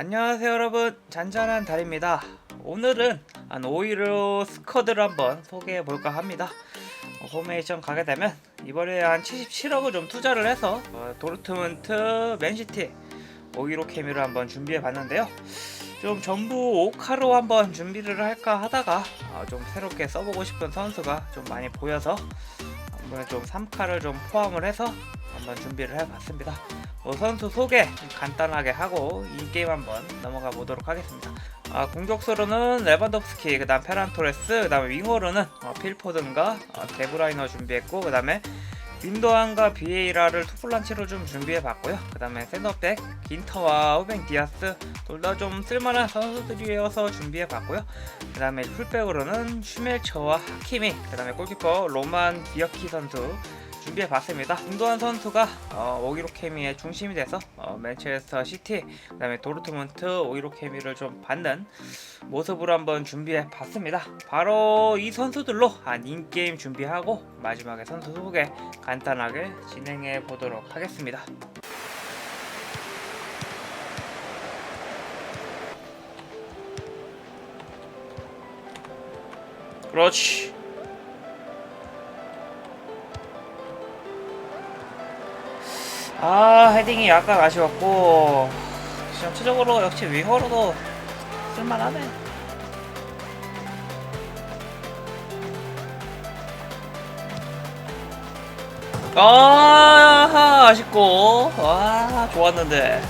안녕하세요 여러분. 잔잔한 달입니다. 오늘은 한 5위로 스쿼드를 한번 소개해 볼까 합니다. 어, 포메이션 가게 되면 이번에 한 77억을 좀 투자를 해서 어, 도르트문트 맨시티 5위로 케미를 한번 준비해 봤는데요. 좀 전부 5카로 한번 준비를 할까 하다가 어, 좀 새롭게 써보고 싶은 선수가 좀 많이 보여서 한번 좀 3카를 좀 포함을 해서 한번 준비를 해봤습니다 어, 선수 소개 간단하게 하고 이 게임 한번 넘어가 보도록 하겠습니다. 아, 공격수로는 레반도프스키, 그 다음 페란토레스, 그 다음에 윙어로는 어, 필포든과 어, 데브라이너 준비했고, 그 다음에 윈도안과 비에이라를 투플란치로 좀 준비해봤고요. 그 다음에 센터백 긴터와 우벤 디아스 둘 다 좀 쓸만한 선수들이어서 준비해봤고요. 그 다음에 풀백으로는 슈멜처와 하키미, 그 다음에 골키퍼 로만 비어키 선수 준비해봤습니다. 김도환 선수가 어, 오기로 케미의 중심이 돼서 어, 맨체스터 시티, 그다음에 도르트문트 오기로 케미를 좀 받는 모습으로 한번 준비해봤습니다. 바로 이 선수들로 한 인게임 준비하고 마지막에 선수 소개 간단하게 진행해 보도록 하겠습니다. 그렇지. 아 헤딩이 약간 아쉬웠고 전체적으로 역시 윙어로도 쓸만하네. 아 아쉽고. 와 좋았는데.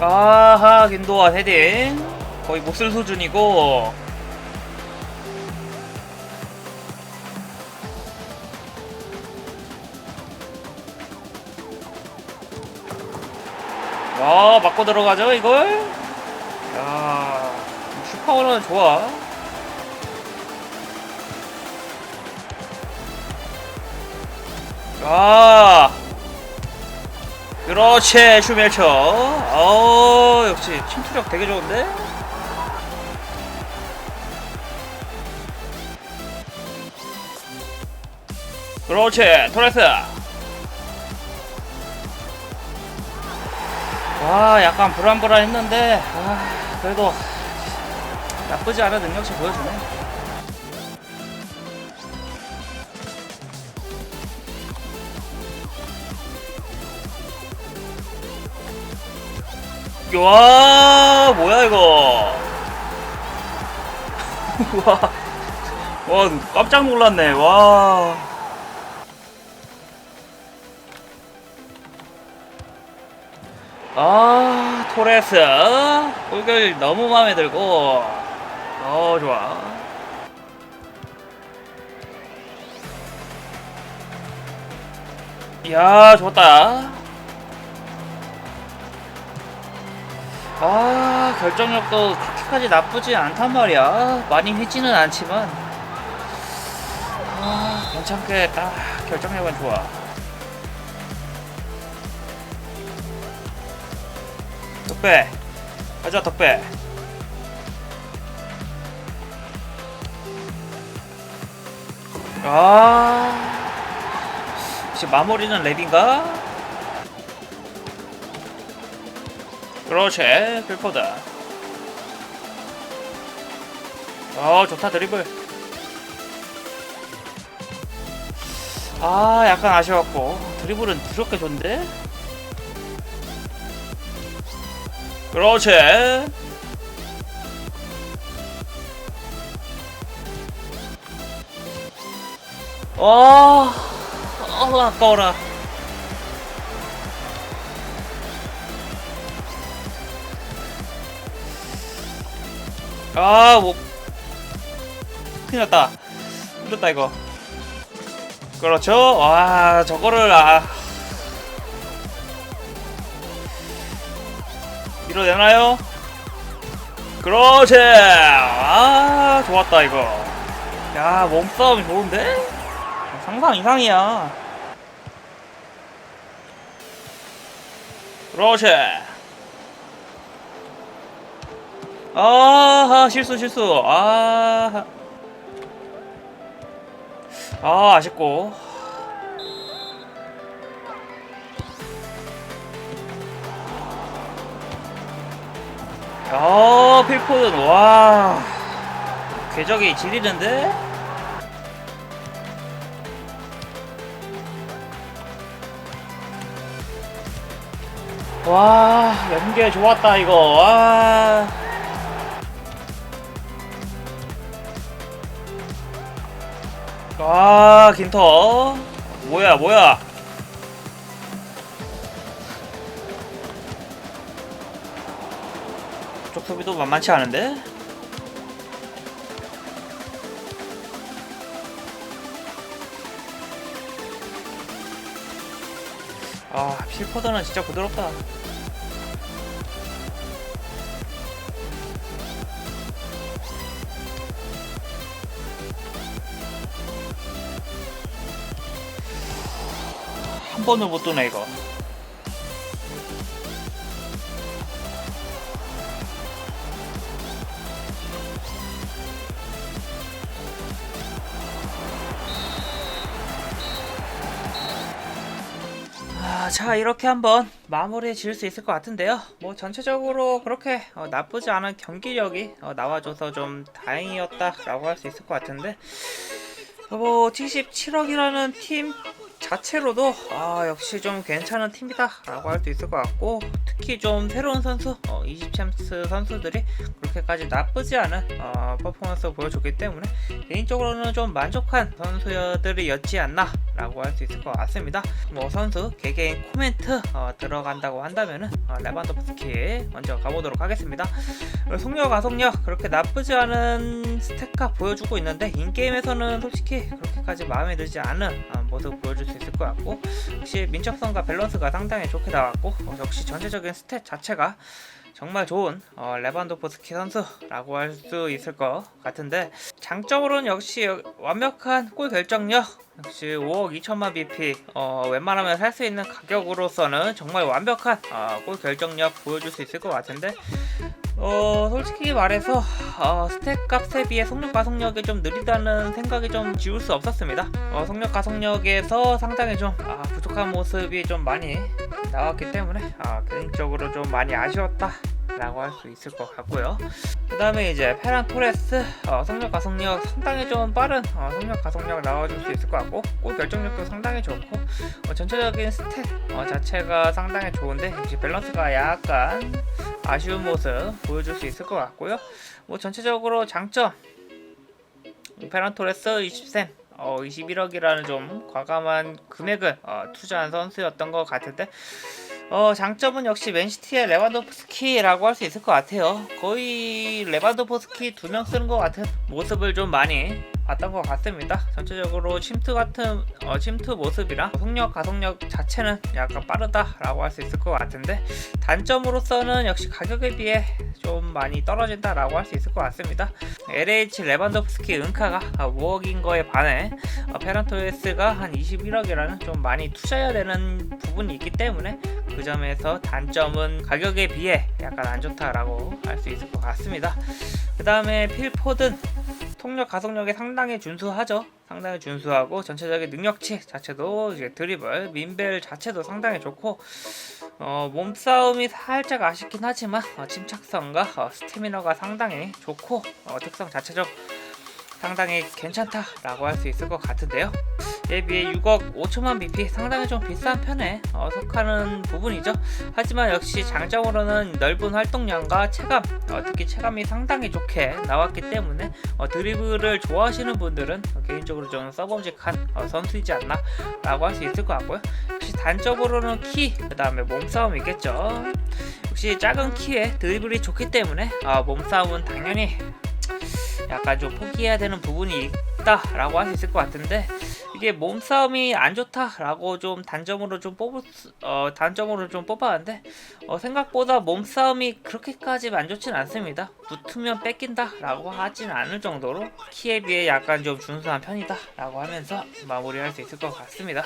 아하 김도환 헤딩. 거의 못 쓸 수준이고 와 맞고 들어가죠 이걸? 야 슈퍼는 좋아. 아 그렇지 슈멜처. 어 역시 침투력 되게 좋은데? 그렇지 토레스 와 약간 불안불안했는데 아, 그래도 나쁘지 않은 능력치 보여주네. 와 뭐야 이거? 와, 와 깜짝 놀랐네. 와 아 토레스 골결 너무 마음에 들고. 어 좋아. 이야 좋았다. 아 결정력도 그렇게까지 나쁘지 않단 말이야. 많이 휘지는 않지만. 아 괜찮게 딱 결정력은 좋아 덕배. 가자 덕배. 아. 혹시 마무리는 랩인가? 그렇지 필포드. 어 좋다 드리블. 아 약간 아쉬웠고. 드리블은 그렇게 좋은데 그렇지. 와, 어, 아까워라. 아, 뭐, 큰일 났다. 힘들다, 이거. 그렇죠. 와, 저거를, 아. 밀어내나요? 그렇지! 아, 좋았다, 이거. 야, 몸싸움이 좋은데? 상상 이상이야. 그렇지! 아, 실수, 실수. 아, 아, 아쉽고. 어 필포든 와 궤적이 지리는데 와 연계 좋았다 이거 와 와, 긴터. 뭐야, 뭐야. 소비도 만만치 않은데? 아, 필포더는 진짜 부드럽다. 한 번을 못 도네, 이거. 아, 자 이렇게 한번 마무리 지을 수 있을 것 같은데요. 뭐 전체적으로 그렇게 어, 나쁘지 않은 경기력이 어, 나와줘서 좀 다행이었다라고 할 수 있을 것 같은데 어, 뭐 77억이라는 팀 자체로도 아 역시 좀 괜찮은 팀이다 라고 할 수 있을 것 같고 특히 좀 새로운 선수 어, 이집챔스 선수들이 그렇게까지 나쁘지 않은 어, 퍼포먼스를 보여줬기 때문에 개인적으로는 좀 만족한 선수들이었지 않나 라고 할 수 있을 것 같습니다. 뭐 선수 개개인 코멘트 어, 들어간다고 한다면은 어, 레반도프스키 먼저 가보도록 하겠습니다. 어, 속력 가속력 그렇게 나쁘지 않은 스택값 보여주고 있는데 인게임에서는 솔직히 그렇게까지 마음에 들지 않은 어, 모습 보여줄 수 있을 것 같고 역시 민첩성과 밸런스가 상당히 좋게 나왔고 어, 역시 전체적인 스탯 자체가 정말 좋은 어, 레반도프스키 선수라고 할 수 있을 것 같은데 장점으로는 역시 여- 완벽한 골 결정력 역시 5억 2천만 BP 어, 웬만하면 살 수 있는 가격으로서는 정말 완벽한 어, 골 결정력 보여줄 수 있을 것 같은데 어 솔직히 말해서 어, 스택 값에 비해 속력 가속력이 좀 느리다는 생각이 좀 지울 수 없었습니다. 어, 속력 가속력에서 상당히 좀 아, 부족한 모습이 좀 많이 나왔기 때문에 아, 개인적으로 좀 많이 아쉬웠다. 라고 할 수 있을 것 같고요. 그 다음에 이제 페란 토레스 어, 속력 가속력 상당히 좀 빠른 어, 속력 가속력 나와줄 수 있을 것 같고 골 결정력도 상당히 좋고 어, 전체적인 스탯 어, 자체가 상당히 좋은데 역시 밸런스가 약간 아쉬운 모습 보여줄 수 있을 것 같고요. 뭐 전체적으로 장점 페란토레스 20센 어, 21억이라는 좀 과감한 금액을 어, 투자한 선수였던 것 같은데 어, 장점은 역시 맨시티의 레반도프스키라고 할 수 있을 것 같아요. 거의 레반도프스키 두 명 쓰는 것 같은 모습을 좀 많이 봤던 것 같습니다. 전체적으로 침투 같은 어, 침투 모습이랑 속력 가속력 자체는 약간 빠르다라고 할 수 있을 것 같은데 단점으로서는 역시 가격에 비해 좀 많이 떨어진다라고 할 수 있을 것 같습니다. LH 레반도프스키 은카가 5억인 거에 반해 어, 페란토에스가 한 21억이라는 좀 많이 투자해야 되는 부분이 있기 때문에 그 점에서 단점은 가격에 비해 약간 안 좋다라고 할 수 있을 것 같습니다. 그 다음에 필포든 통력 가속력에 상당히 준수하죠. 상당히 준수하고 전체적인 능력치 자체도 이제 드리블, 민벨 자체도 상당히 좋고 어, 몸싸움이 살짝 아쉽긴 하지만 어, 침착성과 어, 스태미너가 상당히 좋고 어, 특성 자체적 상당히 괜찮다라고 할 수 있을 것 같은데요. 이에 비해 6억 5천만 BP 상당히 좀 비싼 편에 어, 속하는 부분이죠. 하지만 역시 장점으로는 넓은 활동량과 체감, 어, 특히 체감이 상당히 좋게 나왔기 때문에 어, 드리블을 좋아하시는 분들은 어, 개인적으로 좀 써봄직한 어, 선수이지 않나라고 할 수 있을 것 같고요. 역시 단적으로는 키, 그 다음에 몸싸움이겠죠. 역시 작은 키에 드리블이 좋기 때문에 어, 몸싸움은 당연히 약간 좀 포기해야 되는 부분이 있다라고 할 수 있을 것 같은데 이게 몸싸움이 안 좋다라고 좀 단점으로 좀 뽑을 수, 어, 단점으로 좀 뽑았는데 어, 생각보다 몸싸움이 그렇게까지 안 좋진 않습니다. 붙으면 뺏긴다라고 하진 않을 정도로 키에 비해 약간 좀 준수한 편이다라고 하면서 마무리할 수 있을 것 같습니다.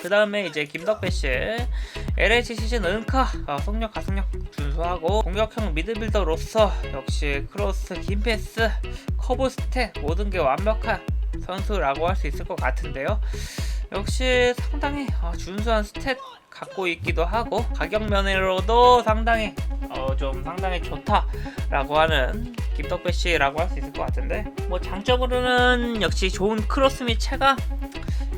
그 다음에 이제 김덕배 씨 LH 시즌 은카 어, 속력 가속력 준수하고 공격형 미드빌더로서 역시 크로스 긴 패스 커브 스택 모든 게 완벽한 선수라고 할 수 있을 것 같은데요. 역시 상당히 어, 준수한 스탯 갖고 있기도 하고 가격 면으로도 상당히 어, 좀 상당히 좋다라고 하는 김덕배 씨라고 할 수 있을 것 같은데 뭐 장점으로는 역시 좋은 크로스 및 체감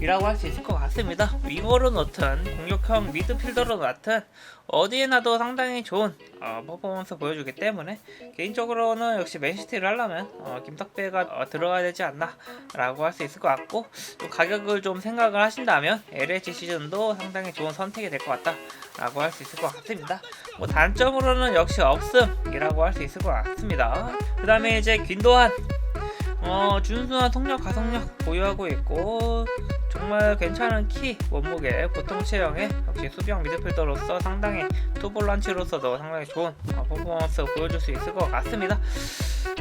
이라고 할 수 있을 것 같습니다. 윙어로 넣든 공격형 미드필더로 넣든 어디에 놔도 상당히 좋은 어, 퍼포먼스 보여주기 때문에 개인적으로는 역시 맨시티를 하려면 어, 김탁배가 어, 들어가야 되지 않나라고 할 수 있을 것 같고 또 가격을 좀 생각을 하신다면 LH 시즌도 상당히 좋은 선택이 될 것 같다라고 할 수 있을 것 같습니다. 뭐 단점으로는 역시 없음이라고 할 수 있을 것 같습니다. 그 다음에 이제 균도한 어, 준수한 속력 가속력 보유하고 있고 정말 괜찮은 키 원목에 보통 체형에 역시 수비형 미드필더로서 상당히 투볼란치로서도 상당히 좋은 어, 퍼포먼스 보여줄 수 있을 것 같습니다.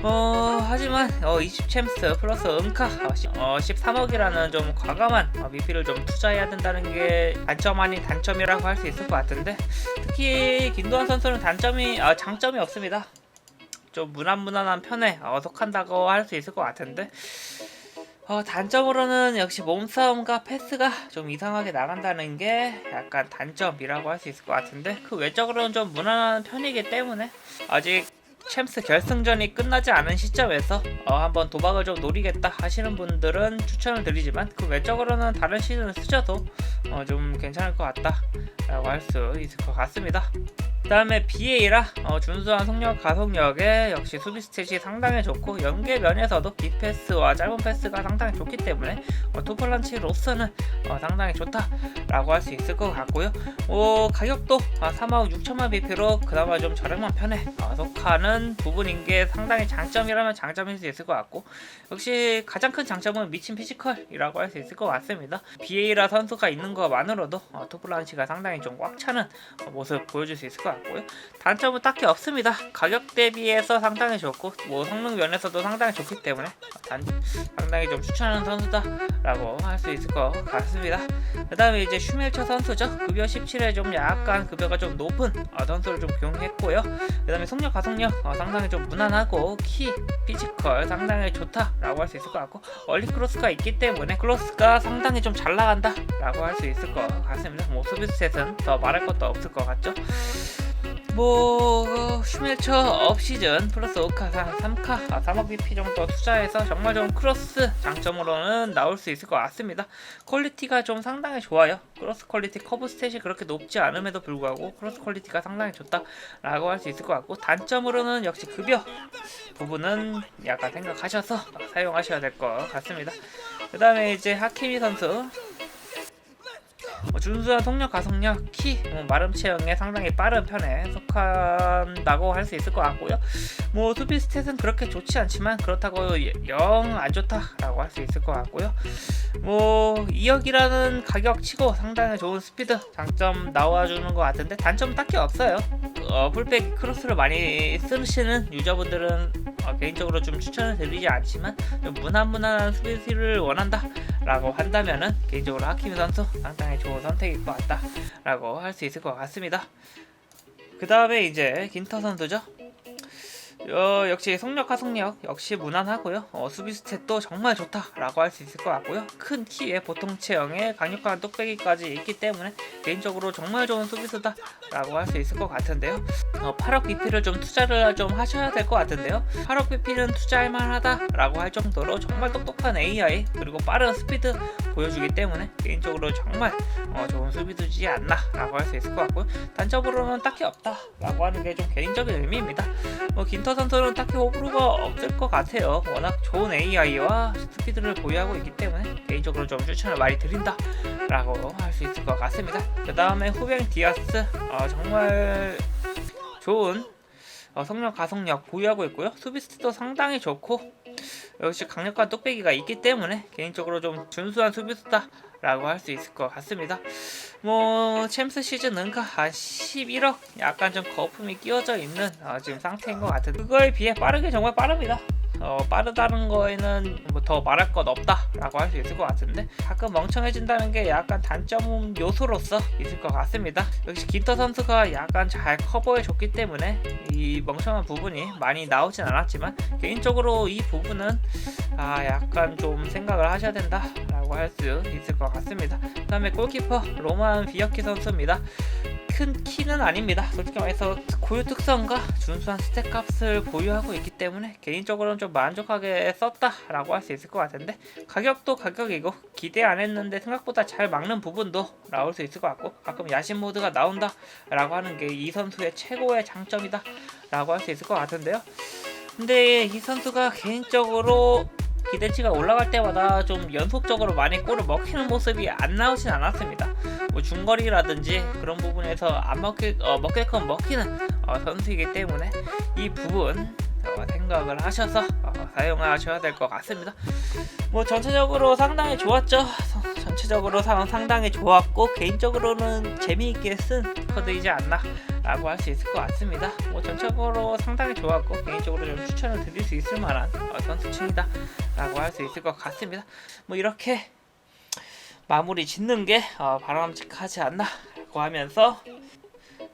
어, 하지만 어, 20 챔스 플러스 음카 어, 10, 어, 13억이라는 좀 과감한 어, 미피를 좀 투자해야 된다는 게 단점 아닌 단점이라고 할 수 있을 것 같은데 특히 김도환 선수는 단점이 아, 장점이 없습니다. 좀 무난무난한 편에 어, 속한다고 할 수 있을 것 같은데 어, 단점으로는 역시 몸싸움과 패스가 좀 이상하게 나간다는 게 약간 단점이라고 할 수 있을 것 같은데 그 외적으로는 좀 무난한 편이기 때문에 아직 챔스 결승전이 끝나지 않은 시점에서 어, 한번 도박을 좀 노리겠다 하시는 분들은 추천을 드리지만 그 외적으로는 다른 시즌을 쓰셔도 어, 좀 괜찮을 것 같다 라고 할 수 있을 것 같습니다. 그 다음에 BA라 어, 준수한 속력 가속력에 역시 수비 스탯이 상당히 좋고 연계 면에서도 딥패스와 짧은 패스가 상당히 좋기 때문에 어, 투폴란치로서는 어, 상당히 좋다라고 할 수 있을 것 같고요. 어, 가격도 아, 3억 6천만 BP로 그나마 좀 저렴한 편에 어, 속하는 부분인 게 상당히 장점이라면 장점일 수 있을 것 같고 역시 가장 큰 장점은 미친 피지컬이라고 할 수 있을 것 같습니다. BA라 선수가 있는 것만으로도 어, 투폴란치가 상당히 좀 꽉 차는 어, 모습 보여줄 수 있을 것 같 고요. 단점은 딱히 없습니다. 가격 대비해서 상당히 좋고 뭐 성능 면에서도 상당히 좋기 때문에 단, 상당히 좀 추천하는 선수다라고 할 수 있을 것 같습니다. 그 다음에 이제 슈멜처 선수죠. 급여 17에 좀 약간 급여가 좀 높은 어, 선수를 좀 기용했고요. 그 다음에 속력 가속력 어, 상당히 좀 무난하고 키 피지컬 상당히 좋다라고 할 수 있을 것 같고 얼리 크로스가 있기 때문에 크로스가 상당히 좀 잘 나간다라고 할 수 있을 것 같습니다. 뭐 수비 스탯은 더 말할 것도 없을 것 같죠. 뭐 어, 슈멜처 업 시즌 플러스 5카 3카 아, 3억 BP 정도 투자해서 정말 좀 크로스 장점으로는 나올 수 있을 것 같습니다. 퀄리티가 좀 상당히 좋아요. 크로스 퀄리티 커브 스탯이 그렇게 높지 않음에도 불구하고 크로스 퀄리티가 상당히 좋다 라고 할 수 있을 것 같고 단점으로는 역시 급여 부분은 약간 생각하셔서 사용하셔야 될 것 같습니다. 그 다음에 이제 하키미 선수 뭐 준수한 속력 가속력 키 뭐 마름 체형에 상당히 빠른 편에 속한다고 할 수 있을 것 같고요. 뭐 수비 스탯은 그렇게 좋지 않지만 그렇다고 영 안 좋다라고 할 수 있을 것 같고요. 뭐 2억이라는 가격치고 상당히 좋은 스피드 장점 나와주는 것 같은데 단점 딱히 없어요. 어, 풀백 크로스를 많이 쓰시는 유저분들은 어, 개인적으로 좀 추천을 드리지 않지만 좀 무난무난한 수비를 원한다 라고 한다면은 개인적으로 하키미 선수 상당히 좋은 선택일 것 같다 라고 할 수 있을 것 같습니다. 그 다음에 이제 긴터 선수죠. 어, 역시 속력 가속력 역시 무난하고요. 어, 수비 스탯도 정말 좋다라고 할 수 있을 것 같고요. 큰 키에 보통 체형에 강력한 뚝배기까지 있기 때문에 개인적으로 정말 좋은 수비수다라고 할 수 있을 것 같은데요. 어, 8억 BP를 좀 투자를 좀 하셔야 될 것 같은데요. 8억 BP는 투자할 만하다라고 할 정도로 정말 똑똑한 AI 그리고 빠른 스피드 보여주기 때문에 개인적으로 정말 어, 좋은 수비수지 않나라고 할 수 있을 것 같고요. 단점으로는 딱히 없다라고 하는 게 좀 개인적인 의미입니다. 뭐 긴터 선수는 딱히 호불호가 없을 것 같아요. 워낙 좋은 AI와 스피드를 보유하고 있기 때문에 개인적으로 좀 추천을 많이 드린다 라고 할 수 있을 것 같습니다. 그 다음에 후뱅 디아스 어, 정말 좋은 어, 성력 가속력 보유하고 있고요. 수비 스도 상당히 좋고 역시 강력한 뚝배기가 있기 때문에 개인적으로 좀 준수한 수비수다 라고 할 수 있을 것 같습니다. 뭐 챔스 시즌 은가 한 11억 약간 좀 거품이 끼워져 있는 어, 지금 상태인 것 같은 그거에 비해 빠르게 정말 빠릅니다. 어, 빠르다는 거에는 뭐 더 말할 것 없다라고 할 수 있을 것 같은데 가끔 멍청해진다는 게 약간 단점 요소로서 있을 것 같습니다. 역시 긴터 선수가 약간 잘 커버해 줬기 때문에 이 멍청한 부분이 많이 나오진 않았지만 개인적으로 이 부분은 아 약간 좀 생각을 하셔야 된다라고 할 수 있을 것 같습니다. 그다음에 골키퍼 로만 비어키 선수입니다. 큰 키는 아닙니다. 솔직히 말해서 고유 특성과 준수한 스택 값을 보유하고 있기 때문에 개인적으로는 좀 만족하게 썼다라고 할 수 있을 것 같은데 가격도 가격이고 기대 안 했는데 생각보다 잘 막는 부분도 나올 수 있을 것 같고 가끔 야심 모드가 나온다라고 하는 게 이 선수의 최고의 장점이다 라고 할 수 있을 것 같은데요. 근데 이 선수가 개인적으로 기대치가 올라갈 때마다 좀 연속적으로 많이 골을 먹히는 모습이 안 나오진 않았습니다. 뭐 중거리라든지 그런 부분에서 안 먹힐 어, 먹게끔 먹히는 어, 선수이기 때문에 이 부분 어, 생각을 하셔서 어, 사용하셔야 될 것 같습니다. 뭐 전체적으로 상당히 좋았죠. 서- 전체적으로 상, 상당히 좋았고 개인적으로는 재미있게 쓴 카드이지 않나 라고 할 수 있을 것 같습니다. 뭐 전체적으로 상당히 좋았고 개인적으로 좀 추천을 드릴 수 있을 만한 어, 선수층이다 라고 할 수 있을 것 같습니다. 뭐 이렇게 마무리 짓는 게 어, 바람직하지 않나 라고 하면서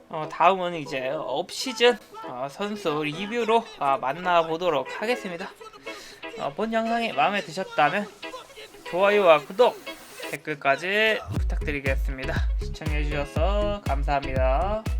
어, 다음은 이제 업시즌 어, 선수 리뷰로 어, 만나보도록 하겠습니다. 어, 본 영상이 마음에 드셨다면 좋아요와 구독, 댓글까지 부탁드리겠습니다. 시청해주셔서 감사합니다.